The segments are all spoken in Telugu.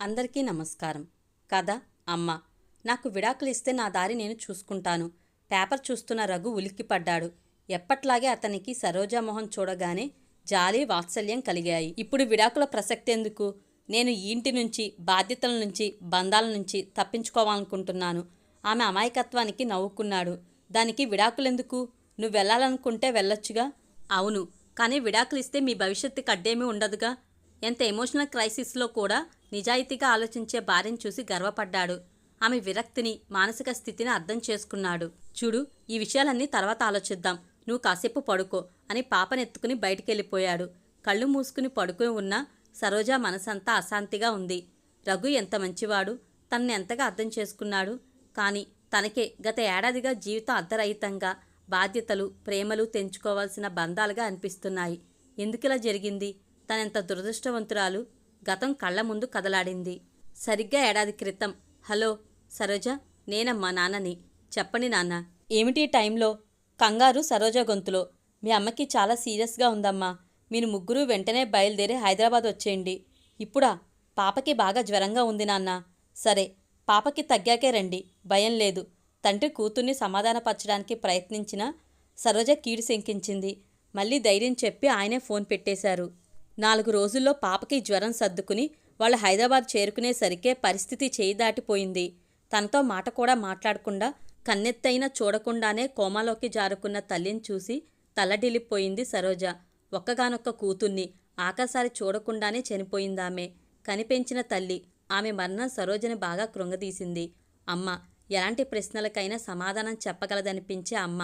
అందరికీ నమస్కారం. కథ అమ్మ నాకు విడాకులు ఇస్తే నా దారి నేను చూసుకుంటాను. పేపర్ చూస్తున్న రఘు ఉలిక్కిపడ్డాడు. ఎప్పట్లాగే అతనికి సరోజామోహన్ చూడగానే జాలి వాత్సల్యం కలిగాయి. ఇప్పుడు విడాకుల ప్రసక్తి ఎందుకు? నేను ఈ ఇంటి నుంచి బాధ్యతల నుంచి బంధాల నుంచి తప్పించుకోవాలనుకుంటున్నాను. ఆమె అమాయకత్వానికి నవ్వుకున్నాడు. దానికి విడాకులెందుకు? నువ్వు వెళ్ళాలనుకుంటే వెళ్ళొచ్చుగా? అవును కానీ విడాకులు ఇస్తే మీ భవిష్యత్తుకి అడ్డేమీ ఉండదుగా? ఎంత ఎమోషనల్ క్రైసిస్లో కూడా నిజాయితీగా ఆలోచించే భార్యను చూసి గర్వపడ్డాడు. ఆమె విరక్తిని మానసిక స్థితిని అర్థం చేసుకున్నాడు. చూడు ఈ విషయాలన్నీ తర్వాత ఆలోచిద్దాం. నువ్వు కాసేపు పడుకో అని పాపనెత్తుకుని బయటికెళ్ళిపోయాడు. కళ్ళు మూసుకుని పడుకుని ఉన్న సరోజ మనసంతా అశాంతిగా ఉంది. రఘు ఎంత మంచివాడు తనని ఎంతగా అర్థం చేసుకున్నాడు. కానీ తనకే గత ఏడాదిగా జీవితం అర్ధరహితంగా బాధ్యతలు ప్రేమలు తెంచుకోవాల్సిన బంధాలుగా అనిపిస్తున్నాయి. ఎందుకిలా జరిగింది? తనెంత దురదృష్టవంతురాలు? గతం కళ్ళ ముందు కదలాడింది. సరిగ్గా ఏడాది క్రితం. హలో సరోజ నేనమ్మా నాన్నని. చెప్పండి నాన్న. ఏమిటి ఈ టైంలో? కంగారు సరోజ గొంతులో. మీ అమ్మకి చాలా సీరియస్గా ఉందమ్మా. మీరు ముగ్గురు వెంటనే బయలుదేరి హైదరాబాద్ వచ్చేయండి. ఇప్పుడా? పాపకి బాగా జ్వరంగా ఉంది నాన్న. సరే పాపకి తగ్గాకే రండి. భయం లేదు. తండ్రి కూతుర్ని సమాధానపరచడానికి ప్రయత్నించిన సరోజ కీడు శంకించింది. మళ్ళీ ధైర్యం చెప్పి ఆయనే ఫోన్ పెట్టేశారు. నాలుగు రోజుల్లో పాపకి జ్వరం సర్దుకుని వాళ్ళు హైదరాబాద్ చేరుకునేసరికే పరిస్థితి చేయి దాటిపోయింది. తనతో మాట కూడా మాట్లాడకుండా కన్నెత్తైనా చూడకుండానే కోమాలోకి జారుకున్న తల్లిని చూసి తల్లడిల్లిపోయింది సరోజ. ఒక్కగానొక్క కూతుర్ని ఆఖరిసారి చూడకుండానే చనిపోయిందామె. కనిపించిన తల్లి ఆమె మరణం సరోజని బాగా కృంగదీసింది. అమ్మ ఎలాంటి ప్రశ్నలకైనా సమాధానం చెప్పగలదనిపించే అమ్మ.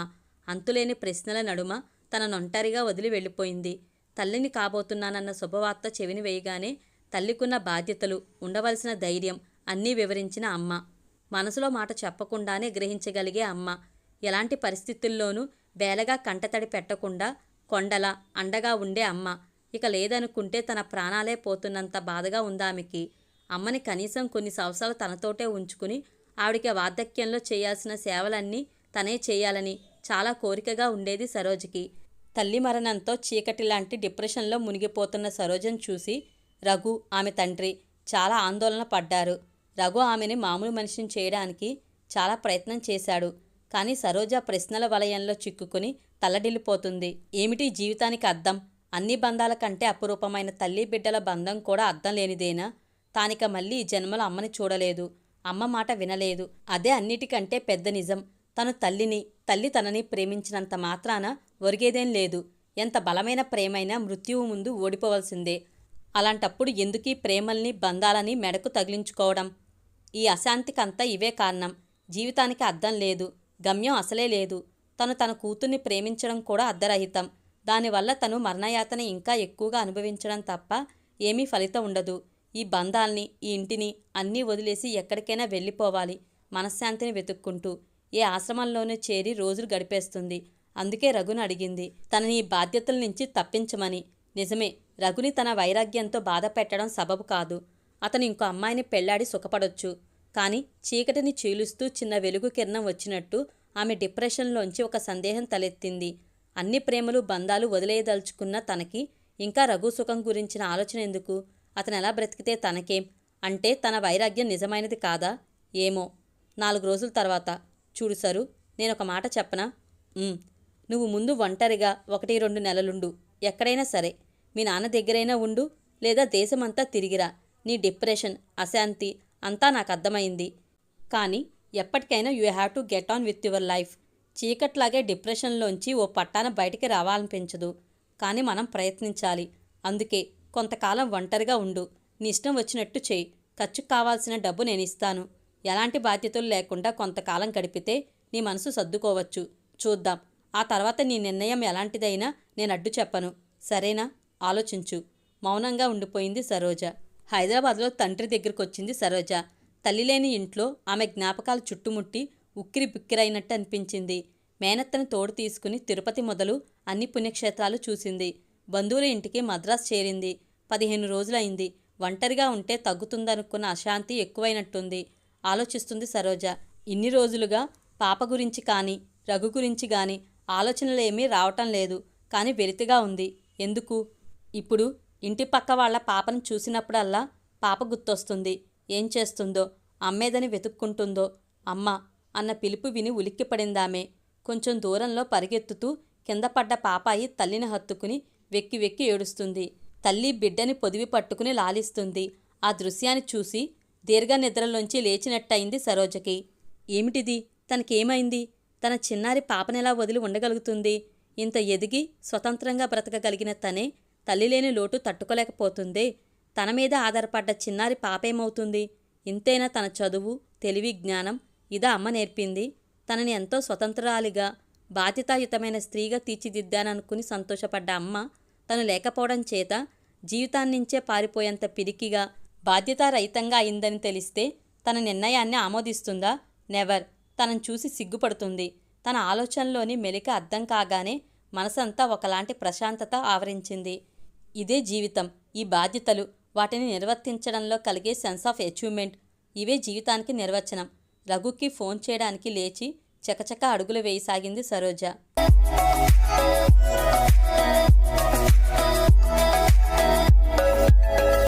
అంతులేని ప్రశ్నల నడుమ తన నొంటరిగా వదిలి వెళ్ళిపోయింది. తల్లిని కాబోతున్నానన్న శుభవార్త చెవిని వేయగానే తల్లికున్న బాధ్యతలు ఉండవలసిన ధైర్యం అన్నీ వివరించిన అమ్మ. మనసులో మాట చెప్పకుండానే గ్రహించగలిగే అమ్మ. ఎలాంటి పరిస్థితుల్లోనూ బేలగా కంటతడి పెట్టకుండా కొండల అండగా ఉండే అమ్మ. ఇక లేదనుకుంటే తన ప్రాణాలే పోతున్నంత బాధగా ఉందామెకి. అమ్మని కనీసం కొన్ని సంవత్సరాలు తనతోటే ఉంచుకుని ఆవిడికి వార్ధక్యంలో చేయాల్సిన సేవలన్నీ తనే చేయాలని చాలా కోరికగా ఉండేది సరోజకి. తల్లి మరణంతో చీకటి లాంటి డిప్రెషన్లో మునిగిపోతున్న సరోజను చూసి రఘు ఆమె తండ్రి చాలా ఆందోళన పడ్డారు. రఘు ఆమెని మామూలు మనిషిని చేయడానికి చాలా ప్రయత్నం చేశాడు. కానీ సరోజ ప్రశ్నల వలయంలో చిక్కుకుని తల్లడిల్లిపోతుంది. ఏమిటి జీవితానికి అర్థం అన్ని బంధాల కంటే అపురూపమైన తల్లి బిడ్డల బంధం కూడా అర్థం లేనిదేనా? తానిక మళ్ళీ ఈ జన్మలో అమ్మని చూడలేదు. అమ్మ మాట వినలేదు. అదే అన్నిటికంటే పెద్ద నిజం. తను తల్లిని తల్లి తనని ప్రేమించినంత మాత్రాన ఒరిగేదేం లేదు. ఎంత బలమైన ప్రేమైనా మృత్యువు ముందు ఓడిపోవలసిందే. అలాంటప్పుడు ఎందుకీ ప్రేమల్ని బంధాలని మెడకు తగిలించుకోవడం? ఈ అశాంతికంతా ఇవే కారణం. జీవితానికి అర్థం లేదు. గమ్యం అసలే లేదు. తను తన కూతుర్ని ప్రేమించడం కూడా అర్ధరహితం దానివల్ల తను మరణయాతన ఇంకా ఎక్కువగా అనుభవించడం తప్ప ఏమీ ఫలితం ఉండదు. ఈ బంధాల్ని ఈ ఇంటిని అన్నీ వదిలేసి ఎక్కడికైనా వెళ్ళిపోవాలి. మనశ్శాంతిని వెతుక్కుంటూ. ఏ ఆశ్రమంలోనే చేరి రోజులు గడిపేస్తుంది. అందుకే రఘుని అడిగింది తనని ఈ బాధ్యతల నుంచి తప్పించమని. నిజమే రఘుని తన వైరాగ్యంతో బాధ పెట్టడం సబబు కాదు. అతను ఇంకో అమ్మాయిని పెళ్ళాడి సుఖపడొచ్చు. కానీ చీకటిని చీలుస్తూ చిన్న వెలుగు కిరణం వచ్చినట్టు ఆమె డిప్రెషన్లోంచి ఒక సందేహం తలెత్తింది. అన్ని ప్రేమలు బంధాలు వదిలేయదలుచుకున్న తనకి ఇంకా రఘు సుఖం గురించిన ఆలోచన ఎందుకు? అతను ఎలా బ్రతికితే తనకేం? అంటే తన వైరాగ్యం నిజమైనది కాదా? ఏమో. నాలుగు రోజుల తర్వాత. చూడు సరు నేను ఒక మాట చెప్పనా? నువ్వు ముందు ఒంటరిగా ఒకటి రెండు నెలలుండు. ఎక్కడైనా సరే మీ నాన్న దగ్గరైనా ఉండు లేదా దేశమంతా తిరిగిరా. నీ డిప్రెషన్ అశాంతి అంతా నాకు అర్థమైంది కానీ ఎప్పటికైనా you have to get on with your life. చీకట్లాగే డిప్రెషన్లోంచి ఓ పట్టాన బయటికి రావాలనిపించదు. కానీ మనం ప్రయత్నించాలి. అందుకే కొంతకాలం ఒంటరిగా ఉండు. నీ ఇష్టం వచ్చినట్టు చేయి ఖర్చుకు కావాల్సిన డబ్బు నేను ఇస్తాను ఎలాంటి బాధ్యతలు లేకుండా కొంతకాలం గడిపితే నీ మనసు సర్దుకోవచ్చు. చూద్దాం. ఆ తర్వాత నీ నిర్ణయం ఎలాంటిదైనా నేను అడ్డు చెప్పను. సరేనా? ఆలోచించు. మౌనంగా ఉండిపోయింది సరోజ. హైదరాబాద్లో తండ్రి దగ్గరికి వచ్చింది సరోజ. తల్లి లేని ఇంట్లో ఆమె జ్ఞాపకాలు చుట్టుముట్టి ఉక్కిరి బిక్కిరైనట్టు అనిపించింది. మేనత్తని తోడు తీసుకుని తిరుపతి మొదలు అన్ని పుణ్యక్షేత్రాలు చూసింది. బంధువుల ఇంటికి మద్రాసు చేరింది. పదిహేను రోజులైంది. ఒంటరిగా ఉంటే తగ్గుతుందనుకున్న అశాంతి ఎక్కువైనట్టుంది. ఆలోచిస్తుంది సరోజ. ఇన్ని రోజులుగా పాప గురించి కానీ రఘు గురించి కానీ ఆలోచనలేమీ రావటం లేదు. కానీ వెలితిగా ఉంది. ఎందుకు? ఇప్పుడు ఇంటి పక్క వాళ్ళ పాపను చూసినప్పుడల్లా పాప గుర్తొస్తుంది. ఏం చేస్తుందో? అమ్మేదని వెతుక్కుంటుందో? అమ్మ అన్న పిలుపు విని ఉలిక్కిపడిందామే. కొంచెం దూరంలో పరిగెత్తుతూ కింద పడ్డ పాపాయి తల్లిని హత్తుకుని వెక్కి వెక్కి ఏడుస్తుంది. తల్లి బిడ్డని పొదివి పట్టుకుని లాలిస్తుంది. ఆ దృశ్యాన్ని చూసి దీర్ఘ నిద్రలోంచి లేచినట్టయింది సరోజకి. ఏమిటిది? తనకేమైంది? తన చిన్నారి పాపనెలా వదిలి ఉండగలుగుతుంది? ఇంత ఎదిగి స్వతంత్రంగా బ్రతకగలిగిన తనే తల్లి లేని లోటు తట్టుకోలేకపోతుందే? తన మీద ఆధారపడ్డ చిన్నారి పాపేమవుతుంది? ఇంతైనా తన చదువు తెలివి జ్ఞానం? ఇదా అమ్మ నేర్పింది. తనని ఎంతో స్వతంత్రాలిగా బాధ్యతాయుతమైన స్త్రీగా తీర్చిదిద్దాననుకుని సంతోషపడ్డ అమ్మ తను లేకపోవడం చేత జీవితాన్నించే పారిపోయేంత పిరికిగా బాధ్యతారహితంగా అయిందని తెలిస్తే తన నిర్ణయాన్ని ఆమోదిస్తుందా? నెవర్. తనను చూసి సిగ్గుపడుతుంది. తన ఆలోచనలోని మెలిక అర్థం కాగానే మనసంతా ఒకలాంటి ప్రశాంతత ఆవరించింది. ఇదే జీవితం. ఈ బాధ్యతలు వాటిని నిర్వర్తించడంలో కలిగే సెన్స్ ఆఫ్ అచీవ్మెంట్. ఇవే జీవితానికి నిర్వచనం. రఘుకి ఫోన్ చేయడానికి లేచి చకచక అడుగులు వేయసాగింది సరోజ.